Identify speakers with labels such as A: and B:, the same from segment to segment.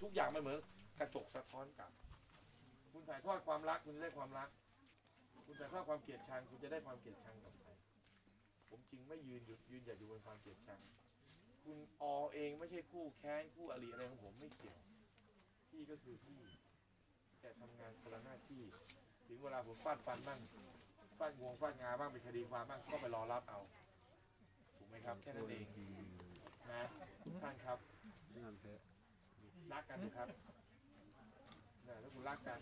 A: ทุกอย่างมันเหมือนกระจกสะท้อนกลับ คุณถ่ายทอดความรักคุณจะได้ความรัก คุณถ่ายทอดความเกลียดชัง คุณจะได้ความเกลียดชังกลับไปผมจึงไม่ยืนหยุดยืนหยัดอยู่บนความเกลียดชัง คุณอเองไม่ใช่คู่แค้นคู่อริอะไรของผมไม่เกี่ยวพี่ก็คือพี่แต่ทำงานคนละหน้าที่ ถึงเวลาผมฟาดฟันบ้างฟาดงวงฟาดงาบ้างเป็นคดีความบ้างก็ไปรอรับเอาถูกไหมครับ แค่นั้นเองนะทุกท่านครับ รักกันนะครับนะถ้าคุณรักกัน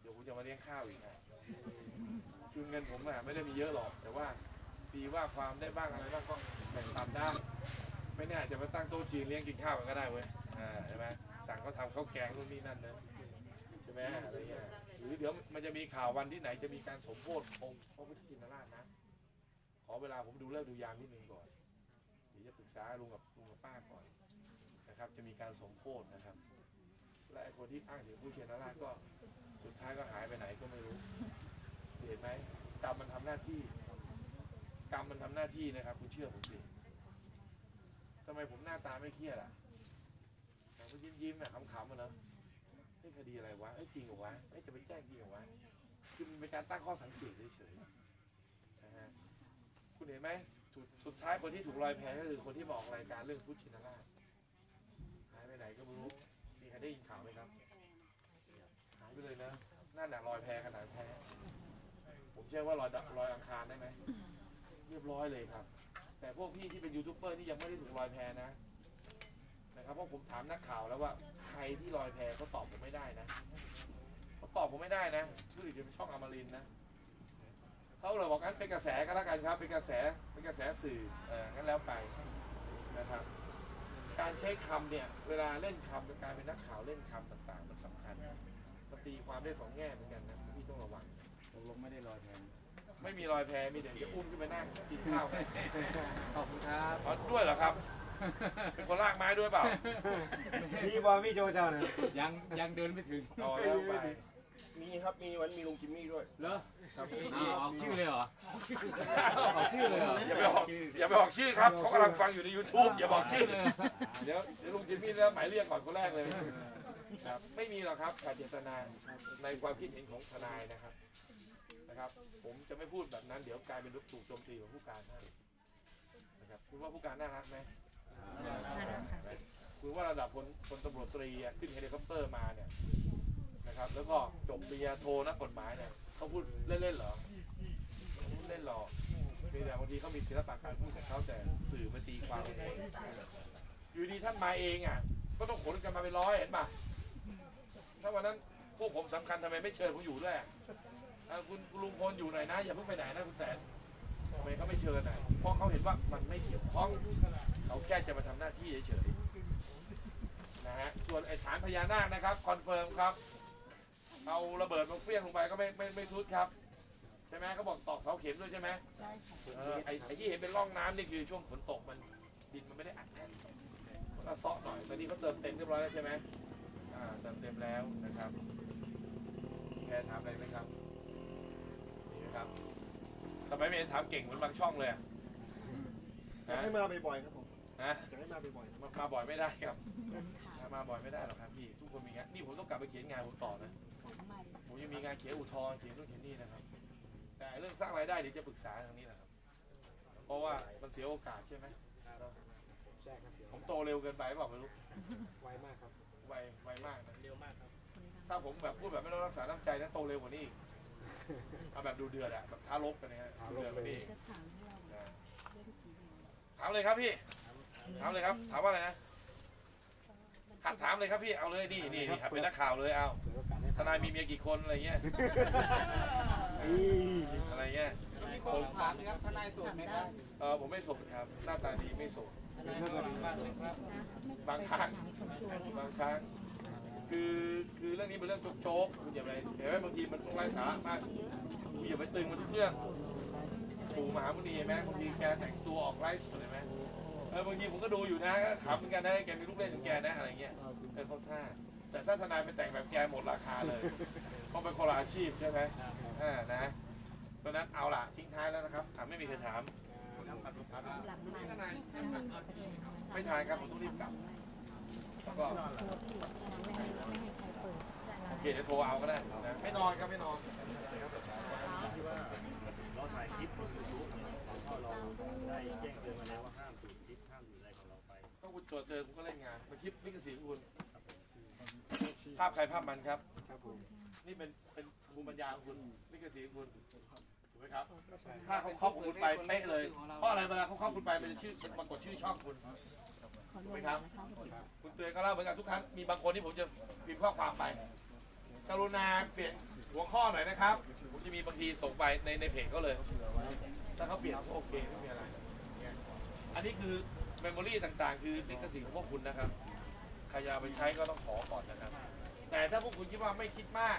A: เดี๋ยวผมจะมาเลี้ยงข้าวอีกนะคือเงินผมอะไม่ได้มีเยอะหรอก แต่ว่าปีว่าความได้บ้างอะไรบ้างก็แบ่งปันได้ไม่แน่อาจจะมาตั้งโต๊ะจีนเลี้ยงกินข้าวกันก็ได้เว้ยอ่าใช่ไหมสั่งเขาทำข้าวแกงนู่นนี่นั่นนะใช่ไหมอะไรเงี้ยหรือเดี๋ยวมันจะมีข่าววันที่ไหนจะมีการสมโภชองค์พระพุทธชินราชนะ ขอเวลาผมดูเลิกดูยามนิดนึงก่อนเดี๋ยวจะปรึกษาลุงกับลุงกับป้า จะมีการสมโภชนะครับ และไอ้คนที่อ้างถึงผู้เชียนราชก็สุดท้ายก็หายไปไหนก็ไม่รู้ เห็นไหมกรรมมันทำหน้าที่กรรมมันทำหน้าที่นะครับ คุณเชื่อผมสิทำไมผมหน้าตาไม่เครียดอะแต่ก็ยิ้มยิ้มๆอะขำๆอะเนอะเฮ้คดีอะไรวะเอ้จริงเหรอวะเอ้จะไปแจ้งจริงเหรอวะคือมันเป็นการตั้งข้อสังเกตเฉยๆนะฮะคุณเห็นไหมสุดท้ายคนที่ถูกลอยแพก็คือคนที่มาอกรายการเรื่องพุทธชินราชหา ก็ไม่รู้มีใครได้ยินข่าวไหมครับหายไปเลยนะนั่นแหละลอยแพขนาดแพผมเชื่อว่าลอยดลอยอังคารได้ไหมเรียบร้อยเลยครับ แต่พวกพี่ที่เป็นยูทูบเบอร์ที่ยังไม่ได้ถูกลอยแพนะนะครับเพราะผมถามนักข่าวแล้วว่าใครที่ลอยแพเขาตอบผมไม่ได้นะเขาตอบผมไม่ได้นะชื่อจะเป็นช่องอมรินนะเขาเลยบอกงั้นเป็นกระแสก็แล้วกันครับ เป็นกระแสเป็นกระแสสื่อเอองั้นแล้วไปนะครับ การใช้คำเนี่ยเวลาเล่นคำกับการเป็นนักข่าวเล่นคำต่างๆ มันสำคัญมันตีความได้สองแง่เหมือนกันนะพี่ต้องระวัง
B: ตกลงไม่ได้ลอยแทน
A: ไม่มีรอยแพมีแต่จะอุ้มขึ้นไปนั่งกินข้าวกัน
B: ขอบคุณครับ
A: อ๋อด้วยเหรอครับ เป็นคนลากไม้ด้วยเปล่า
C: มีบอพี่โจเจ้านะ
B: ยังยังเดินไม่ถึง
A: อ๋อแล้วไป
D: มี ครับมีวันมีลุงจิมมี่ด้วย
B: เหรอ
D: ครับ
B: อ้าวออกชื่อเลยเหรอออกชื่อเลยเหรอ
A: อย่าไปออกอย่าไปออกชื่อครับเขากำลังฟังอยู่ใน YouTube อย่าบอกชื่อเดี๋ยวเดี๋ยวลุงจิมมี่แล้วหมายเรียกก่อนคนแรกเลยครับไม่มีหรอกครับการเจตนาในความคิดเห็นของทนายนะครับนะครับ ผมจะไม่พูดแบบนั้นเดี๋ยวกลายเป็นลูกถูกโจมตีของผู้การให้นะครับคุณว่าผู้การน่ารักไหมคุณว่าระดับพลพลตำรวจตรีอะขึ้นเฮลิคอปเตอร์มาเนี่ย นะครับ แล้วก็จบปริญญาโทนักกฎหมายเนี่ยเขาพูดเล่นๆเหรอพูดเล่นหรอมีแต่บางทีเขามีศิลปะการพูดของเขาแต่สื่อมาตีความอยู่ดีท่านมาเองอะ ก็ต้องขนกันมาเป็นร้อยเห็นป่ะถ้าวันนั้นพวกผมสำคัญทำไมไม่เชิญผมอยู่ด้วยคุณลุงพลอยู่ไหนนะ อย่าเพิ่งไปไหนนะคุณแสนทำไมเขาไม่เชิญอะเพราะเขาเห็นว่ามันไม่เกี่ยวข้องเขาแค่จะมาทำหน้าที่เฉยๆนะฮะส่วนไอ้ฐานพญานาคนะครับคอนเฟิร์มครับ เอาระเบิดมาเฟี้ยงลงไปก็ไม่ไม่ไม่ซุดครับ ใช่ไหมเขาบอกตอกเสาเข็มด้วยใช่ไหม
E: ใช่ค่ะ
A: เออไอ้ไอ้ที่เห็นเป็นร่องน้ำนี่คือช่วงฝนตกมันดินมันไม่ได้อัดแน่นมันก็เซาะหน่อยตอนนี้เขาเติมเต็มเรียบร้อยแล้วใช่ไหมอ่าเติมเต็มแล้วนะครับแกถามอะไรไหมครับมีไหมครับทำไมไม่เห็นถามเก่งเหมือนบางช่องเลยอะ
D: อยาก
A: ฮะ
D: ให้มาบ่อยๆครับผม
A: ฮะ
D: อยากให้มาบ่อย
A: มามาบ่อยไม่ได้ครับ
E: ค่ะ
A: มาบ่อยไม่ได้หรอกครับพี่ ทุกคนมีงานนี่ผมต้องกลับไปเขียนงานผมต่อนะ
E: ให ม่
A: ผมยังมีงานเขียนอุทธรณ์เขียนนู่นเขียนนี่นะครับ แต่เรื่องสร้างรายได้เดี๋ยวจะปรึกษาทางนี้นะครับ เพราะว่ามันเสียโอกาสใช่ไหม
C: ใช่ครับเสียง
A: ผมโตเร็วเกินไปเปล่าไม่รู้
C: ไวมากครับ
A: ไวไวมากนะ
C: เร็วมากครับ
A: ถ้าผมแบบพูดแบบไม่ต้องรักษาน้ำใจนะโตเร็วกว่านี้อีกเอาแบบดูเดือดอะแบบท้าลบกันนะฮะดูเดือดกว่านี้อีก
E: จะถามให้เรา
A: นะ
E: เรื่องจีน
A: ถามเลยครับพี่ ถามเลยครับ ถามว่าอะไรนะหัดถามเลยครับพี่ เอาเลยนี่นี่นี่หัดเป็นนักข่าวเลยเอา
C: เปิดโอกาสให้
A: ทนายมีเมียกี่คนอะไรเงี้ยอะไรเงี้ย
B: ผมถามนะครับทนายโสดไหมครับ
A: เออผมไม่โสดครับ หน้าตาดีไม่โสด
B: ทนายโสดมากเลยครับ
A: บางครั้ง
E: ถามส่วนตัว
A: บางครั้งคือคือเรื่องนี้เป็นเรื่องโจ๊กๆคุณอย่าไปเห็นไหมบางทีมันต้องไร้สาระมากคุณอย่าไปตึงมันทุกเรื่องปู่มหามุนีเห็นไหมบางทีแกแต่งตัวออกไลฟ์สดเห็นไหมเออบางทีผมก็ดูอยู่นะก็ขำเหมือนกันนะแกมีลูกเล่นของแกนะอะไรเงี้ยเออเขาท่า แต่ถ้าทนายไปแต่งแบบแกหมดราคาเลยเพราะเป็นคนละอาชีพใช่ไหมอ่านะเพราะฉะนั้นเอาล่ะทิ้งท้ายแล้วนะครับถามไม่มีใครถาม
E: หลังมัน
A: ไม่ทานครับผมต้องรีบกลับแล้วก็
E: ตัวที่อยู่ใช่ไหม
A: เคเดี๋ยวโทรเอาก็ได้นะไม่นอนครับไม่นอน
F: ที่ว่าเราถ่ายคลิปลงยูทูบก็เราได้แจ้งเตือนมาแล้วว่าห้ามสูบคลิปห้ามสูบอะไรของเราไป
A: ก็คุณตรวจเจอคุณก็เล่นงานมาคลิปลิขสิทธิ์ของคุณ ภาพใครภาพมันครับ
C: ครับผม
A: นี่เป็นเป็นภูมิปัญญาของคุณลิขสิทธิ์ของคุณถูกไหมครับ ถ้าเขาครอบคุณไปเป๊ะเลย เพราะอะไรเวลาเขาครอบคุณไปมันจะชื่อปรากฏชื่อช่องคุณ
E: ขอรวมนะคะคุณ
A: คุณเตือนก็เล่าเหมือนกันทุกครั้งมีบางคนที่ผมจะพิมพ์ข้อความไปกรุณาเปลี่ยนหัวข้อหน่อยนะครับ ผมจะมีบางทีส่งไปในในเพจเขาเลย ถ้าเขาเปลี่ยนก็โอเคไม่มีอะไรเนี่ยอันนี้คือเมมโมรีต่างๆ คือลิขสิทธิ์ของพวกคุณนะครับ ใครจะเอาไปใช้ก็ต้องขอก่อนนะครับแต่ถ้าพวก คุณคิดว่าไม่คิดมาก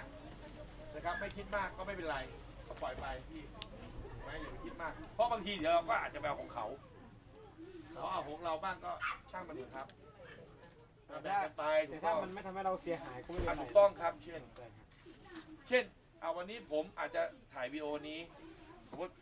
A: นะครับไม่คิดมากก็ไม่เป็นไรก็ปล่อยไปพี่ไม่อย่าไปคิดมาก เพราะบางทีเดี๋ยวเราก็อาจจะไปเอาของเขาเขาเอาของเราบ้างก็ช่างมันเถอะครับแบ่งกันไปถู
C: แต่
A: ก
C: ถ้า
A: ต้อง
C: มันไม่ทำให้เราเสียหายก็ไม่เป็น
A: อะ
C: ไร
A: ถูกต้องครับเช่น
C: ใช่ครับ
A: เช่นเอาวันนี้ผมอาจจะถ่ายวีดีโอนี้สมมติ